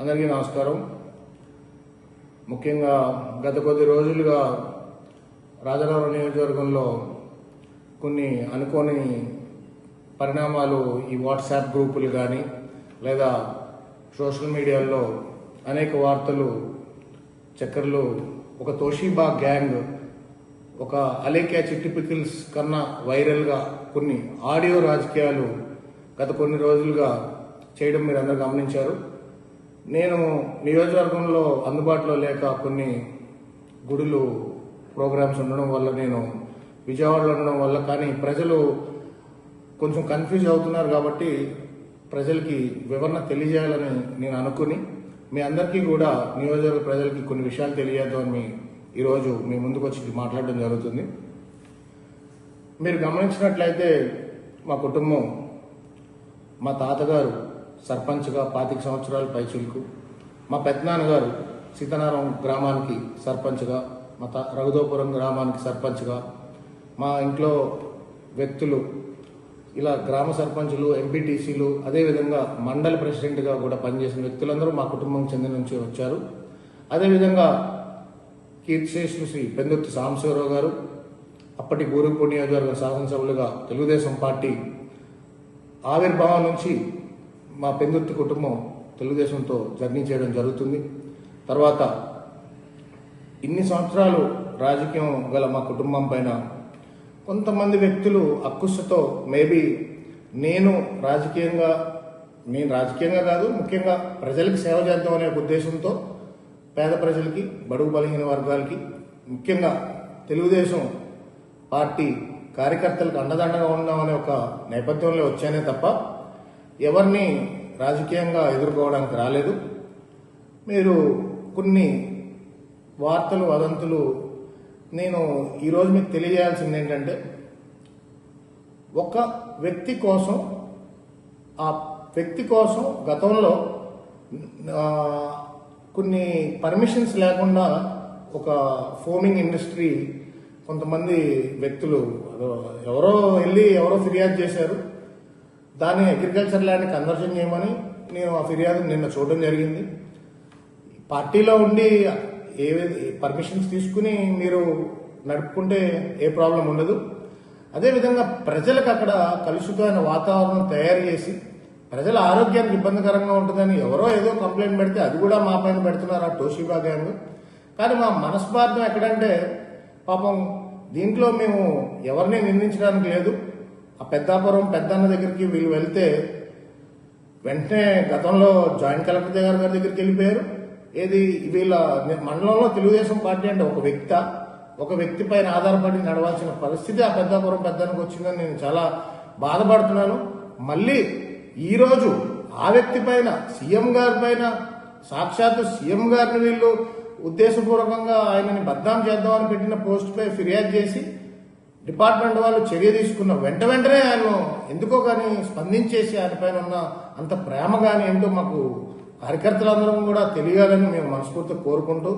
అందరికీ నమస్కారం. ముఖ్యంగా గత కొద్ది రోజులుగా రాజారావు నియోజకవర్గంలో కొన్ని అనుకోని పరిణామాలు ఈ వాట్సాప్ గ్రూపులు కానీ లేదా సోషల్ మీడియాలో అనేక వార్తలు చక్కర్లు ఒక తోషిబా గ్యాంగ్ ఒక అలేఖ్య చిట్టి పికిల్స్ కన్నా వైరల్గా కొన్ని ఆడియో రాజకీయాలు గత కొన్ని రోజులుగా చేయడం మీరు అందరూ గమనించారు. నేను నియోజకవర్గంలో అందుబాటులో లేక కొన్ని గుడులు ప్రోగ్రామ్స్ ఉండడం వల్ల నేను విజయవాడలో ఉండడం వల్ల కానీ ప్రజలు కొంచెం కన్ఫ్యూజ్ అవుతున్నారు కాబట్టి ప్రజలకి వివరణ తెలియజేయాలని నేను అనుకుని మీ అందరికీ కూడా నియోజకవర్గ ప్రజలకి కొన్ని విషయాలు తెలియజేద్దామని ఈరోజు మీ ముందుకు వచ్చి మాట్లాడడం జరుగుతుంది. మీరు గమనించినట్లయితే మా కుటుంబం మా తాతగారు సర్పంచ్గా పాతిక సంవత్సరాలు పైచులకు. మా పెద్దనాన్నగారు సీతారాం గ్రామానికి సర్పంచ్గా మా త రఘుదోపురం గ్రామానికి సర్పంచ్గా మా ఇంట్లో వ్యక్తులు ఇలా గ్రామ సర్పంచులు ఎంపీటీసీలు అదేవిధంగా మండల ప్రెసిడెంట్గా కూడా పనిచేసిన వ్యక్తులందరూ మా కుటుంబం చెందిన నుంచి వచ్చారు. అదేవిధంగా కీర్తిశేషులు శ్రీ పెందుర్తి సాంబశివరావు గారు అప్పటి గూరుపు నియోజకవర్గ శాసనసభ్యులుగా తెలుగుదేశం పార్టీ ఆవిర్భావం నుంచి మా పెందుర్తి కుటుంబం తెలుగుదేశంతో జర్నీ చేయడం జరుగుతుంది. తర్వాత ఇన్ని సంవత్సరాలు రాజకీయం గల మా కుటుంబం పైన కొంతమంది వ్యక్తులు అక్కుస్సుతో మేబీ నేను రాజకీయంగా నేను రాజకీయంగా కాదు ముఖ్యంగా ప్రజలకు సేవ చేద్దాం అనే ఒక ఉద్దేశంతో పేద ప్రజలకి బడుగు బలహీన వర్గాలకి ముఖ్యంగా తెలుగుదేశం పార్టీ కార్యకర్తలకు అండదండగా ఉందామనే ఒక నేపథ్యంలో వచ్చానే తప్ప ఎవరిని రాజకీయంగా ఎదుర్కోవడానికి రాలేదు. మీరు కొన్ని వార్తలు వదంతులు నేను ఈరోజు మీకు తెలియజేయాల్సింది ఏంటంటే ఒక వ్యక్తి కోసం ఆ వ్యక్తి కోసం గతంలో కొన్ని పర్మిషన్స్ లేకుండా ఒక ఫోమింగ్ ఇండస్ట్రీ కొంతమంది వ్యక్తులు అదో ఎవరో వెళ్ళి ఎవరో ఫిర్యాదు చేశారు. దాన్ని అగ్రికల్చర్ ల్యాండ్ కన్వర్షన్ చేయమని నేను ఆ ఫిర్యాదు నిన్న చూడడం జరిగింది. పార్టీలో ఉండి ఏ పర్మిషన్స్ తీసుకుని మీరు నడుపుకుంటే ఏ ప్రాబ్లం ఉండదు. అదేవిధంగా ప్రజలకు అక్కడ కలుషితమైన వాతావరణం తయారు చేసి ప్రజల ఆరోగ్యానికి ఇబ్బందికరంగా ఉంటుందని ఎవరో ఏదో కంప్లైంట్ పెడితే అది కూడా మా పైన పెడుతున్నారు ఆ టోషిబా గ్యాంగ్ కానీ మా మనస్పార్థం ఎక్కడంటే పాపం దీంట్లో మేము ఎవరిని నిందించడానికి లేదు. ఆ పెద్దాపురం పెద్దన్న దగ్గరికి వీళ్ళు వెళ్తే వెంటనే గతంలో జాయింట్ కలెక్టర్ దగ్గర గారి దగ్గరికి వెళ్ళిపోయారు. ఏది వీళ్ళ మండలంలో తెలుగుదేశం పార్టీ అంటే ఒక వ్యక్త ఒక వ్యక్తి పైన ఆధారపడి నడవాల్సిన పరిస్థితి ఆ పెద్దాపురం పెద్దానికి వచ్చిందని నేను చాలా బాధపడుతున్నాను. మళ్ళీ ఈరోజు ఆ వ్యక్తి పైన సీఎం గారి పైన సాక్షాత్తు సీఎం గారిని వీళ్ళు ఉద్దేశపూర్వకంగా ఆయనని బద్నాం చేద్దామని పెట్టిన పోస్ట్ పై ఫిర్యాదు చేసి డిపార్ట్మెంట్ వాళ్ళు చర్య తీసుకున్న వెంట వెంటనే ఆయన ఎందుకో కానీ స్పందించేసి ఆయన పైన ఉన్న అంత ప్రేమ కానీ ఏంటో మాకు కార్యకర్తలందరం కూడా తెలియాలని మేము మనస్ఫూర్తిగా కోరుకుంటూ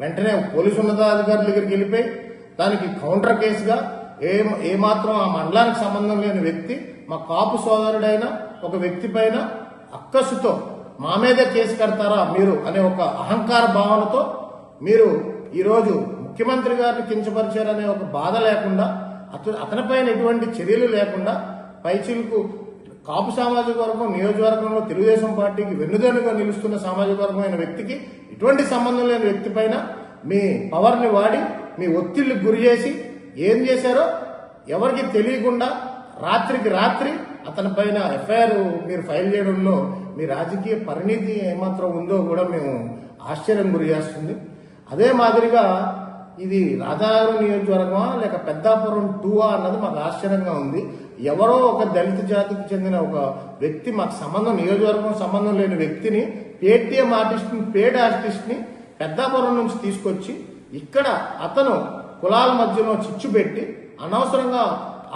వెంటనే పోలీసు ఉన్నతాధికారుల దగ్గరికి వెళ్ళిపోయి దానికి కౌంటర్ కేసుగా ఏ ఏమాత్రం ఆ మండలానికి సంబంధం లేని వ్యక్తి మా కాపు సోదరుడైన ఒక వ్యక్తి పైన అక్కసుతో మా మీదే కేసు కడతారా మీరు అనే ఒక అహంకార భావనతో మీరు ఈరోజు ముఖ్యమంత్రి గారిని కించపరిచారనే ఒక బాధ లేకుండా అతను అతనిపైన ఎటువంటి చర్యలు లేకుండా పైచిలకు కాపు సామాజిక వర్గం నియోజకవర్గంలో తెలుగుదేశం పార్టీకి వెన్నుదన్నుగా నిలుస్తున్న సామాజిక వర్గమైన వ్యక్తికి ఎటువంటి సంబంధం లేని వ్యక్తి పైన మీ పవర్ని వాడి మీ ఒత్తిళ్ళు గురి చేసి ఏం చేశారో ఎవరికి తెలియకుండా రాత్రికి రాత్రి అతని పైన ఎఫ్ఐఆర్ మీరు ఫైల్ చేయడంలో మీ రాజకీయ పరిణితి ఏమాత్రం ఉందో కూడా మేము ఆశ్చర్యం గురి చేస్తుంది. అదే మాదిరిగా ఇది రాజానగరం నియోజకవర్గమా లేక పెద్దాపురం టూవా అన్నది మాకు ఆశ్చర్యంగా ఉంది. ఎవరో ఒక దళిత జాతికి చెందిన ఒక వ్యక్తి మాకు సంబంధం నియోజకవర్గం సంబంధం లేని వ్యక్తిని పేటీఎం ఆర్టిస్ట్ పేడ్ ఆర్టిస్ట్ని పెద్దాపురం నుంచి తీసుకొచ్చి ఇక్కడ అతను కులాల మధ్యలో చిచ్చు పెట్టి అనవసరంగా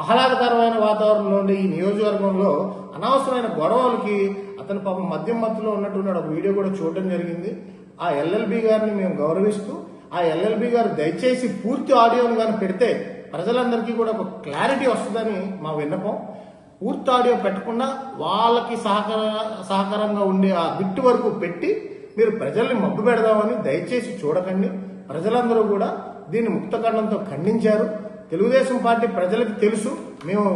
ఆహ్లాదకరమైన వాతావరణంలో ఉండే ఈ నియోజకవర్గంలో అనవసరమైన గొడవలకి అతను పాపం మద్యం మత్తులో ఉన్నట్టున్నాడు. ఒక వీడియో కూడా చూడడం జరిగింది. ఆ ఎల్ఎల్బి గారిని మేము గౌరవిస్తూ ఆ ఎల్ఎల్బి గారు దయచేసి పూర్తి ఆడియోను కానీ పెడితే ప్రజలందరికీ కూడా ఒక క్లారిటీ వస్తుందని మా విన్నపం. పూర్తి ఆడియో పెట్టకుండా వాళ్ళకి సహకార సహకారంగా ఉండే ఆ బిట్ వరకు పెట్టి మీరు ప్రజల్ని మబ్బు పెడదామని దయచేసి చూడకండి. ప్రజలందరూ కూడా దీన్ని ముక్తఖండంతో ఖండించారు. తెలుగుదేశం పార్టీ ప్రజలకు తెలుసు. మేము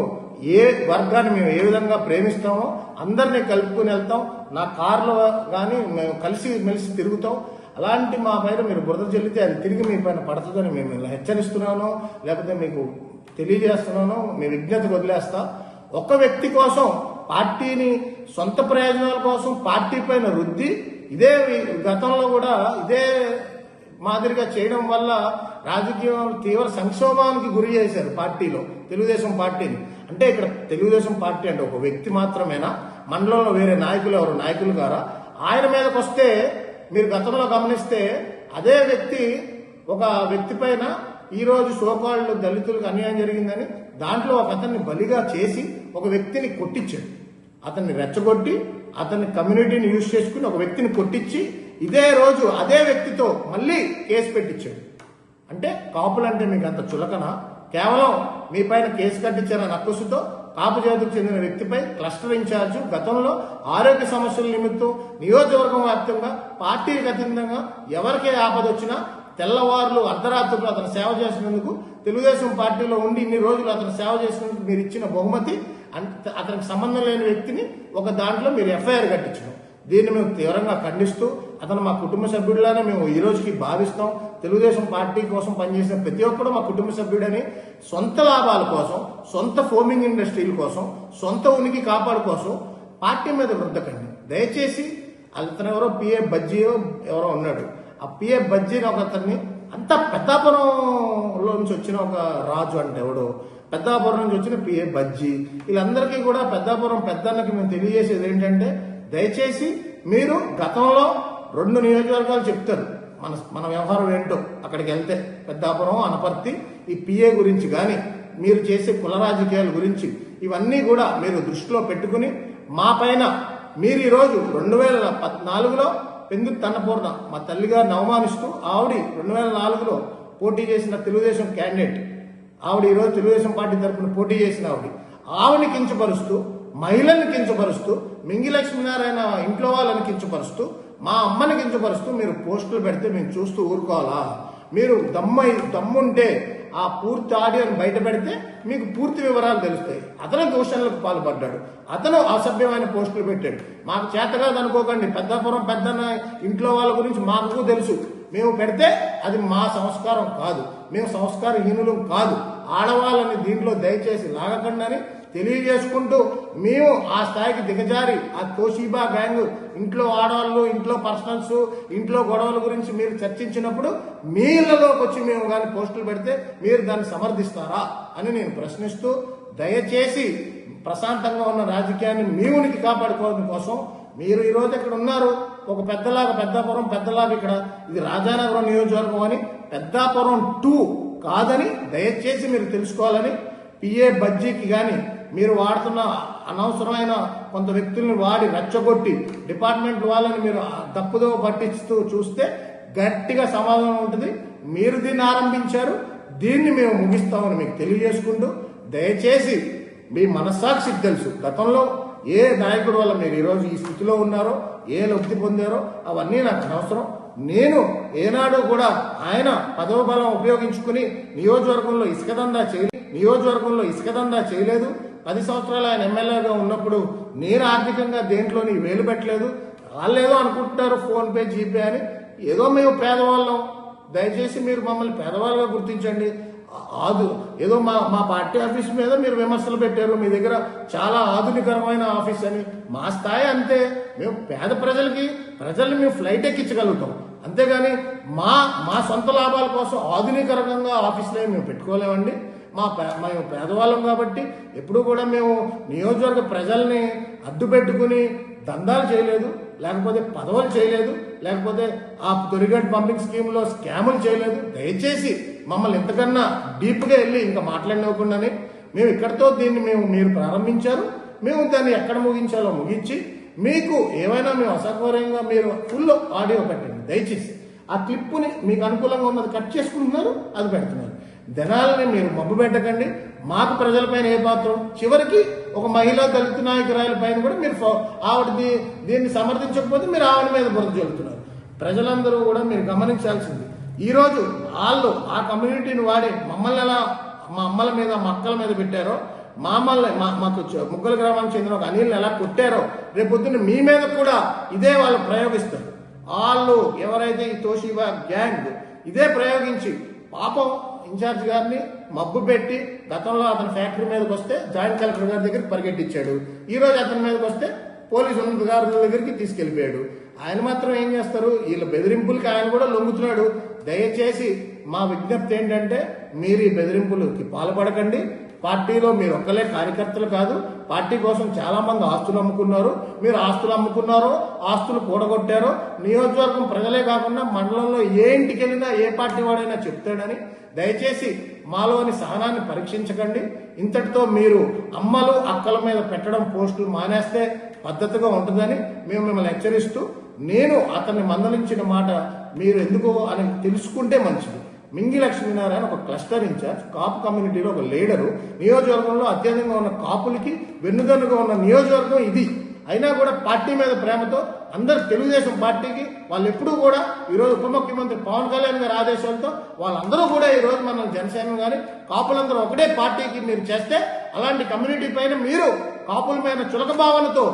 ఏ వర్గాన్ని మేము ఏ విధంగా ప్రేమిస్తామో అందరినీ కలుపుకుని వెళ్తాం. నా కార్లో కానీ మేము కలిసి మెలిసి తిరుగుతాం. అలాంటి మా పైన మీరు బురద చెల్లితే అది తిరిగి మీ పైన పడుతుందని మేము ఇలా హెచ్చరిస్తున్నాను లేకపోతే మీకు తెలియజేస్తున్నాను మీ విజ్ఞతకు వదిలేస్తా. ఒక్క వ్యక్తి కోసం పార్టీని సొంత ప్రయోజనాల కోసం పార్టీ పైన రుద్ది ఇదే గతంలో కూడా ఇదే మాదిరిగా చేయడం వల్ల రాజకీయం తీవ్ర సంక్షోభానికి గురి చేశారు పార్టీలో తెలుగుదేశం పార్టీని. అంటే ఇక్కడ తెలుగుదేశం పార్టీ అంటే ఒక వ్యక్తి మాత్రమేనా? మండలంలో వేరే నాయకులు ఎవరు? నాయకులు గారా ఆయన మీదకి వస్తే మీరు గతంలో గమనిస్తే అదే వ్యక్తి ఒక వ్యక్తి పైన ఈ రోజు సోకాళ్ళు దళితులకు అన్యాయం జరిగిందని దాంట్లో ఒక అతన్ని బలిగా చేసి ఒక వ్యక్తిని కొట్టించాడు. అతన్ని రెచ్చగొట్టి అతని కమ్యూనిటీని యూజ్ చేసుకుని ఒక వ్యక్తిని కొట్టించి ఇదే రోజు అదే వ్యక్తితో మళ్ళీ కేసు పెట్టించాడు. అంటే కాపులంటే మీకు అంత చులకన? కేవలం మీ పైన కేసు కట్టించారన్న అక్కుసుతో కాపు జాతికి చెందిన వ్యక్తిపై క్లస్టర్ ఇన్ఛార్జ్ గతంలో ఆరోగ్య సమస్యల నిమిత్తం నియోజకవర్గం వ్యాప్తంగా పార్టీకి అతీతంగా ఎవరికే ఆపద వచ్చినా తెల్లవారులు అర్ధరాత్రులు అతను సేవ చేసినందుకు తెలుగుదేశం పార్టీలో ఉండి ఇన్ని రోజులు అతను సేవ చేసినందుకు మీరు ఇచ్చిన బహుమతి అతనికి సంబంధం లేని వ్యక్తిని ఒక దాంట్లో మీరు ఎఫ్ఐఆర్ కట్టించడం. దీన్ని మేము తీవ్రంగా ఖండిస్తూ అతను మా కుటుంబ సభ్యుడిలానే మేము ఈ రోజుకి భావిస్తాం. తెలుగుదేశం పార్టీ కోసం పనిచేసిన ప్రతి ఒక్కడు మా కుటుంబ సభ్యుడని సొంత లాభాల కోసం సొంత ఫోమింగ్ ఇండస్ట్రీల కోసం సొంత ఉనికి కాపాడు కోసం పార్టీ మీద వృద్ధకండి. దయచేసి అతను ఎవరో పిఏ బజ్జీయో ఎవరో ఉన్నాడు. ఆ పిఏ బజ్జీ ఒక అతన్ని అంత పెద్దాపురంలో నుంచి వచ్చిన ఒక రాజు అంటే ఎవడో పెద్దాపురం నుంచి వచ్చిన పిఏ బజ్జీ వీళ్ళందరికీ కూడా పెద్దాపురం పెద్దన్నకి మేము తెలియజేసేది ఏంటంటే దయచేసి మీరు గతంలో రెండు నియోజకవర్గాలు చెప్తారు. మన మన వ్యవహారం ఏంటో. అక్కడికి వెళ్తే పెద్దాపురం అనపర్తి ఈ పిఏ గురించి కానీ మీరు చేసే కుల రాజకీయాల గురించి ఇవన్నీ కూడా మీరు దృష్టిలో పెట్టుకుని మా పైన మీరు ఈరోజు రెండు వేల పద్నాలుగులో పెందుకు తన్నపూర్ణ మా తల్లిగారిని అవమానిస్తూ ఆవిడ రెండు వేల నాలుగులో పోటీ చేసిన తెలుగుదేశం క్యాండిడేట్ ఆవిడ ఈరోజు తెలుగుదేశం పార్టీ తరఫున పోటీ చేసిన ఆవిడ ఆవిడని కించపరుస్తూ మహిళల్ని కించపరుస్తూ మింగి లక్ష్మీనారాయణ ఇంట్లో వాళ్ళని కించపరుస్తూ మా అమ్మని కించపరుస్తూ మీరు పోస్టులు పెడితే మేము చూస్తూ ఊరుకోవాలా? మీరు దమ్మై దమ్ముంటే ఆ పూర్తి ఆడియోని బయట పెడితే మీకు పూర్తి వివరాలు తెలుస్తాయి. అతను దూషణలకు పాల్పడ్డాడు. అతను అసభ్యమైన పోస్టులు పెట్టాడు. మాకు చేతగాదు అనుకోకండి. పెద్దపురం పెద్ద ఇంట్లో వాళ్ళ గురించి మాకు తెలుసు. మేము పెడితే అది మా సంస్కారం కాదు. మేము సంస్కారహీనులు కాదు. ఆడవాళ్ళని దీంట్లో దయచేసి లాగకండి తెలియజేసుకుంటూ మేము ఆ స్థాయికి దిగజారి ఆ తోషీబా గ్యాంగ్ ఇంట్లో ఆడవాళ్ళు ఇంట్లో పర్సనల్స్ ఇంట్లో గొడవల గురించి మీరు చర్చించినప్పుడు మీ ఇళ్ళలోకి వచ్చి మేము కానీ పోస్టులు పెడితే మీరు దాన్ని సమర్థిస్తారా అని నేను ప్రశ్నిస్తూ దయచేసి ప్రశాంతంగా ఉన్న రాజకీయాన్ని మీ ఉనికి కాపాడుకోవడం కోసం మీరు ఈరోజు ఇక్కడ ఉన్నారు. ఒక పెద్దలాగా పెద్దాపురం పెద్దలాగా ఇక్కడ ఇది రాజానగరం నియోజకవర్గం అని పెద్దాపురం టూ కాదని దయచేసి మీరు తెలుసుకోవాలని పిఏ బజ్జీకి కానీ మీరు వాడుతున్న అనవసరమైన కొంత వ్యక్తుల్ని వాడి రెచ్చగొట్టి డిపార్ట్మెంట్ వాళ్ళని మీరు తప్పుదో పట్టిస్తూ చూస్తే గట్టిగా సమాధానం ఉంటుంది. మీరు దీన్ని ఆరంభించారు. దీన్ని మేము ముగిస్తామని మీకు తెలియజేసుకుంటూ దయచేసి మీ మనస్సాక్షికి తెలుసు. గతంలో ఏ నాయకుడు వల్ల మీరు ఈరోజు ఈ స్థితిలో ఉన్నారో ఏ లబ్ధి పొందారో అవన్నీ నాకు అనవసరం. నేను ఏనాడు కూడా ఆయన పదవ బలం ఉపయోగించుకుని నియోజకవర్గంలో ఇసుకదందా చేయలేదు నియోజకవర్గంలో ఇసుకదందా చేయలేదు. పది సంవత్సరాలు ఆయన ఎమ్మెల్యేగా ఉన్నప్పుడు నేను ఆర్థికంగా దేంట్లోని వేలు పెట్టలేదు. వాళ్ళేదో అనుకుంటున్నారు ఫోన్పే జీపే అని. ఏదో మేము పేదవాళ్ళం. దయచేసి మీరు మమ్మల్ని పేదవాళ్ళగా గుర్తించండి. ఆదు ఏదో మా మా పార్టీ ఆఫీస్ మీద మీరు విమర్శలు పెట్టారు. మీ దగ్గర చాలా ఆధునికరమైన ఆఫీస్ అని. మా స్థాయి అంతే. మేము పేద ప్రజలకి ప్రజల్ని మేము ఫ్లైట్ ఎక్కించగలుగుతాం. అంతేగాని మా మా సొంత లాభాల కోసం ఆధునికరంగా ఆఫీసులు మేము పెట్టుకోలేమండి. మా పే మేము పేదవాళ్ళం కాబట్టి ఎప్పుడు కూడా మేము నియోజకవర్గ ప్రజల్ని అడ్డు పెట్టుకుని దందాలు చేయలేదు లేకపోతే పదవులు చేయలేదు లేకపోతే ఆ దొరిగడ్ పంపింగ్ స్కీమ్లో స్కాములు చేయలేదు. దయచేసి మమ్మల్ని ఇంతకన్నా డీప్గా వెళ్ళి ఇంకా మాట్లాడినవ్వకుండానే మేము ఇక్కడితో దీన్ని మేము మీరు ప్రారంభించారు. మేము దాన్ని ఎక్కడ ముగించాలో ముగించి మీకు ఏమైనా మేము అసౌకర్యంగా మీరు ఫుల్ ఆడియో పెట్టండి. దయచేసి ఆ క్లిప్పుని మీకు అనుకూలంగా ఉన్నది కట్ చేసుకుంటున్నారు అది పెడుతున్నారు. జనాలని మీరు మబ్బు పెట్టకండి. మాకు ప్రజలపైన ఏ పాత్రం చివరికి ఒక మహిళా దళిత నాయకురాయల పైన కూడా మీరు ఆవిడ దీ- దీన్ని సమర్థించకపోతే మీరు ఆవిడ మీద బురద చెబుతున్నారు ప్రజలందరూ కూడా మీరు గమనించాల్సింది. ఈరోజు వాళ్ళు ఆ కమ్యూనిటీని వాడి మమ్మల్ని ఎలా మా అమ్మల మీద మా అక్కల మీద పెట్టారో మా అమ్మల్ని మా మాకు ముగ్గుల గ్రామానికి చెందిన ఒక అనిల్ని ఎలా కొట్టారో రేపొద్దున మీ మీద కూడా ఇదే వాళ్ళు ప్రయోగిస్తారు. వాళ్ళు ఎవరైతే ఈ తోషివా గ్యాంగ్ ఇదే ప్రయోగించి పాపం ఇన్ఛార్జ్ గారిని మబ్బు పెట్టి గతంలో అతని ఫ్యాక్టరీ మీదకి వస్తే జాయింట్ కలెక్టర్ గారి దగ్గరికి పరిగెట్టించాడు. ఈ రోజు అతని మీదకి వస్తే పోలీసు ఉన్నతారుల దగ్గరికి తీసుకెళ్ళిపోయాడు ఆయన మాత్రం ఏం చేస్తారు? వీళ్ళ బెదిరింపులకి ఆయన కూడా లొంగుతున్నాడు. దయచేసి మా విజ్ఞప్తి ఏంటంటే మీరు ఈ బెదిరింపులకి పాల్పడకండి. పార్టీలో మీరు ఒక్కలే కార్యకర్తలు కాదు పార్టీ కోసం చాలా మంది ఆస్తులు అమ్ముకున్నారు. మీరు ఆస్తులు అమ్ముకున్నారో ఆస్తులు కూడగొట్టారో నియోజకవర్గం ప్రజలే కాకుండా మండలంలో ఏ ఇంటికి వెళ్ళినా ఏ పార్టీ వాడైనా చెప్తాడని దయచేసి మాలోని సహనాన్ని పరీక్షించకండి. ఇంతటితో మీరు అమ్మలు అక్కల మీద పెట్టడం పోస్టులు మానేస్తే పద్ధతిగా ఉంటుందని మేము మిమ్మల్ని హెచ్చరిస్తూ నేను అతన్ని మందలించిన మాట మీరు ఎందుకు అని తెలుసుకుంటే మంచిది. మింగి లక్ష్మీనారాయణ ఒక క్లస్టర్ ఇన్ఛార్జ్ కాపు కమ్యూనిటీలో ఒక లీడరు. నియోజకవర్గంలో అత్యధికంగా ఉన్న కాపులకి వెన్నుదన్నుగా ఉన్న నియోజకవర్గం ఇది. అయినా కూడా పార్టీ మీద ప్రేమతో అందరు తెలుగుదేశం పార్టీకి వాళ్ళు ఎప్పుడూ కూడా ఈరోజు ఉప ముఖ్యమంత్రి పవన్ కళ్యాణ్ గారి ఆదేశాలతో వాళ్ళందరూ కూడా ఈ రోజు మన జనసేన కానీ కాపులందరూ ఒకటే పార్టీకి మీరు చేస్తే అలాంటి కమ్యూనిటీ పైన మీరు కాపుల మీద చులక భావనతో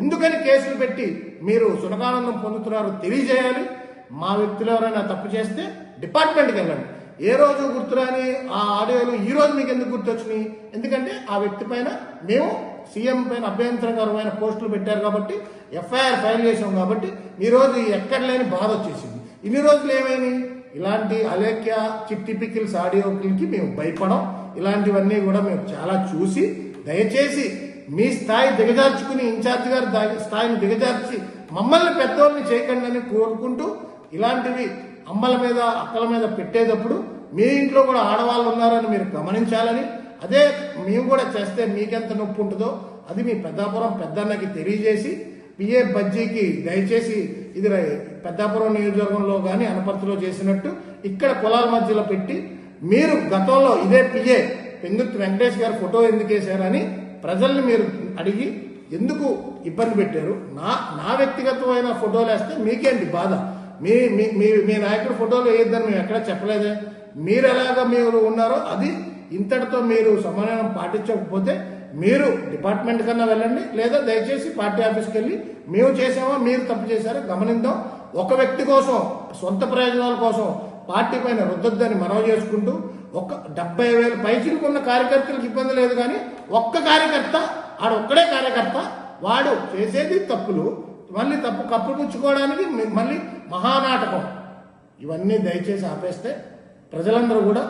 ఎందుకని కేసులు పెట్టి మీరు సునకానందం పొందుతున్నారో తెలియజేయాలి. మా వ్యక్తులు ఎవరైనా తప్పు చేస్తే డిపార్ట్మెంట్కి వెళ్ళండి. ఏ రోజు గుర్తురాని ఆ ఆడియోలు ఈ రోజు మీకు ఎందుకు గుర్తొచ్చినాయి? ఎందుకంటే ఆ వ్యక్తి పైన మేము సీఎం పైన అభ్యంతరకరమైన పోస్టులు పెట్టారు కాబట్టి ఎఫ్ఐఆర్ ఫైల్ చేసాం కాబట్టి ఈ రోజు ఎక్కడ లేని బాధ వచ్చేసింది. ఇన్ని రోజులు ఏమైంది? ఇలాంటి అలేఖ్య చిట్టి పికిల్స్ ఆడియోకి మేము భయపడం ఇలాంటివన్నీ కూడా మేము చాలా చూసి దయచేసి మీ స్థాయి దిగజార్చుకుని ఇన్ఛార్జ్ గారు స్థాయిని దిగజార్చి మమ్మల్ని పెద్దోళ్ళని చేయకండి అని కోరుకుంటూ ఇలాంటివి అమ్మల మీద అక్కల మీద పెట్టేటప్పుడు మీ ఇంట్లో కూడా ఆడవాళ్ళు ఉన్నారని మీరు గమనించాలని అదే మేము కూడా చేస్తే మీకెంత నొప్పి ఉంటుందో అది మీ పెద్దాపురం పెద్దన్నకి తెలియజేసి పిఏ బజ్జీకి దయచేసి ఇది పెద్దాపురం నియోజకవర్గంలో కానీ అనపర్తిలో చేసినట్టు ఇక్కడ కులాల మధ్యలో పెట్టి మీరు గతంలో ఇదే పిఏ పెందుర్తి వెంకటేష్ గారు ఫోటో ఎందుకు వేశారని ప్రజల్ని మీరు అడిగి ఎందుకు ఇబ్బంది పెట్టారు? నా నా వ్యక్తిగతమైన ఫోటోలు వేస్తే మీకేంటి బాధ? మీ మీ మీ- మీ నాయకుడు ఫోటోలు వేయొద్దని మేము ఎక్కడా చెప్పలేదే. మీరు ఎలాగ మీరు ఉన్నారో అది ఇంతటితో మీరు సమన్వయం పాటించకపోతే మీరు డిపార్ట్మెంట్ కన్నా వెళ్ళండి లేదా దయచేసి పార్టీ ఆఫీస్కి వెళ్ళి మేము చేసామా మీరు తప్పు చేశారో గమనిద్దాం. ఒక వ్యక్తి కోసం సొంత ప్రయోజనాల కోసం పార్టీ పైన రుద్దొద్దని మనవి చేసుకుంటూ ఒక డెబ్బై వేల పైచిలుకున్న కార్యకర్తలకు ఇబ్బంది లేదు కానీ ఒక్క కార్యకర్త ఆడ ఒక్కడే కార్యకర్త వాడు చేసేది తప్పులు. మళ్ళీ తప్పు కప్పుపుచ్చుకోవడానికి మళ్ళీ మహానాటకం. ఇవన్నీ దయచేసి ఆపేస్తే ప్రజలందరూ కూడా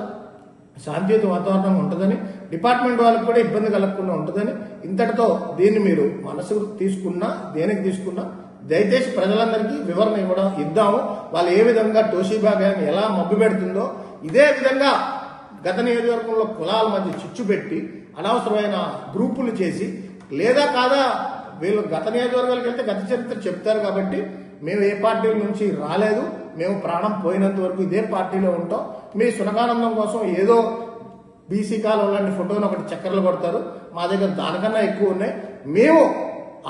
శాంతియుత వాతావరణం ఉంటుందని డిపార్ట్మెంట్ వాళ్ళకి కూడా ఇబ్బంది కలగకుండా ఉంటుందని ఇంతటితో దీన్ని మీరు మనసు తీసుకున్నా దేనికి తీసుకున్నా దయచేసి ప్రజలందరికీ వివరణ ఇవ్వడం ఇద్దాము. వాళ్ళు ఏ విధంగా టోషిబా గ్యాంగ్ ఎలా మబ్బు పెడుతుందో ఇదే విధంగా గత నియోజకవర్గంలో కులాల మధ్య చిచ్చు పెట్టి అనవసరమైన గ్రూపులు చేసి లేదా కాదా వీళ్ళు గత నియోజకవర్గాలకు వెళ్తే గత చరిత్ర చెప్తారు కాబట్టి మేము ఏ పార్టీ నుంచి రాలేదు మేము ప్రాణం పోయినంత వరకు ఇదే పార్టీలో ఉంటాం. మీ సునకానందం కోసం ఏదో బీసీ కాలం లాంటి ఫోటోని ఒకటి చక్కర్లు కొడతారు. మా దగ్గర దానికన్నా ఎక్కువ ఉన్నాయి. మేము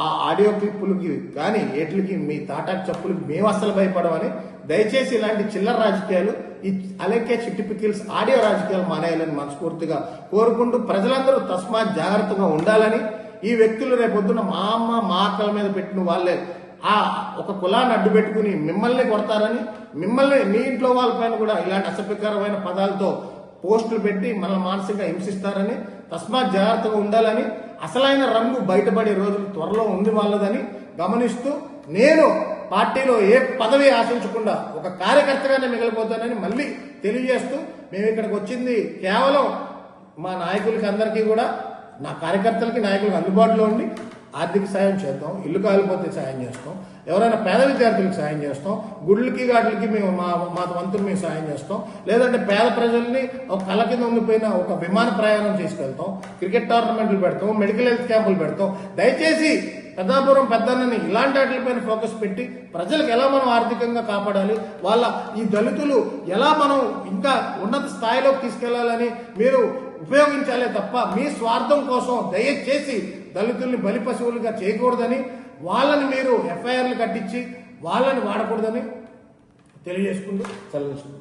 ఆ ఆడియో క్లిప్పులకి కానీ ఏట్లకి మీ తాటాకు చెప్పులకి మేము అస్సలు భయపడమని దయచేసి ఇలాంటి చిల్లర రాజకీయాలు ఈ అలెక్కే చిట్టి పికిల్స్ ఆడియో రాజకీయాలు మానేయాలని మనస్ఫూర్తిగా కోరుకుంటూ ప్రజలందరూ తస్మాత్ జాగ్రత్తగా ఉండాలని ఈ వ్యక్తులు రేపొద్దున మా అమ్మ మా అక్కల మీద పెట్టిన వాళ్ళే. ఆ ఒక కులాన్ని అడ్డు పెట్టుకుని మిమ్మల్ని కొడతారని మిమ్మల్ని మీ ఇంట్లో వాళ్ళపైన కూడా ఇలాంటి అసభ్యకరమైన పదాలతో పోస్టులు పెట్టి మనల్ని మానసికంగా హింసిస్తారని తస్మాత్ జాగ్రత్తగా ఉండాలని అసలైన రంగు బయటపడే రోజులు త్వరలో ఉంది వాళ్ళదని గమనిస్తూ నేను పార్టీలో ఏ పదవి ఆశించకుండా ఒక కార్యకర్తగానే మిగిలిపోతానని మళ్ళీ తెలియజేస్తూ మేము ఇక్కడికి వచ్చింది కేవలం మా నాయకులకి అందరికీ కూడా నా కార్యకర్తలకి నాయకులకు అందుబాటులో ఉండి ఆర్థిక సాయం చేద్దాం ఇల్లు కాలిపోతే సాయం చేస్తాం ఎవరైనా పేద విద్యార్థులకు సాయం చేస్తాం గుళ్ళకి వాటికి మేము మా మా వంతులు మేము సాయం చేస్తాం లేదంటే పేద ప్రజల్ని ఒక కళ్ళ కింద ఉండిపోయిన ఒక విమాన ప్రయాణం తీసుకెళ్తాం క్రికెట్ టోర్నమెంట్లు పెడతాం మెడికల్ హెల్త్ క్యాంపులు పెడతాం. దయచేసి పెద్దాపురం పెద్దన్నని ఇలాంటి వాటిపైన ఫోకస్ పెట్టి ప్రజలకు ఎలా మనం ఆర్థికంగా కాపాడాలి వాళ్ళ ఈ దళితులు ఎలా మనం ఇంకా ఉన్నత స్థాయిలోకి తీసుకెళ్ళాలని మీరు ఉపయోగించాలే తప్ప మీ స్వార్థం కోసం దయచేసి దళితుల్ని బలి పశువులుగా చేయకూడదని వాళ్ళని మీరు ఎఫ్ఐఆర్లు కట్టించి వాళ్ళని వాడకూడదని తెలియజేసుకుంటూ చల్లించుకుంటూ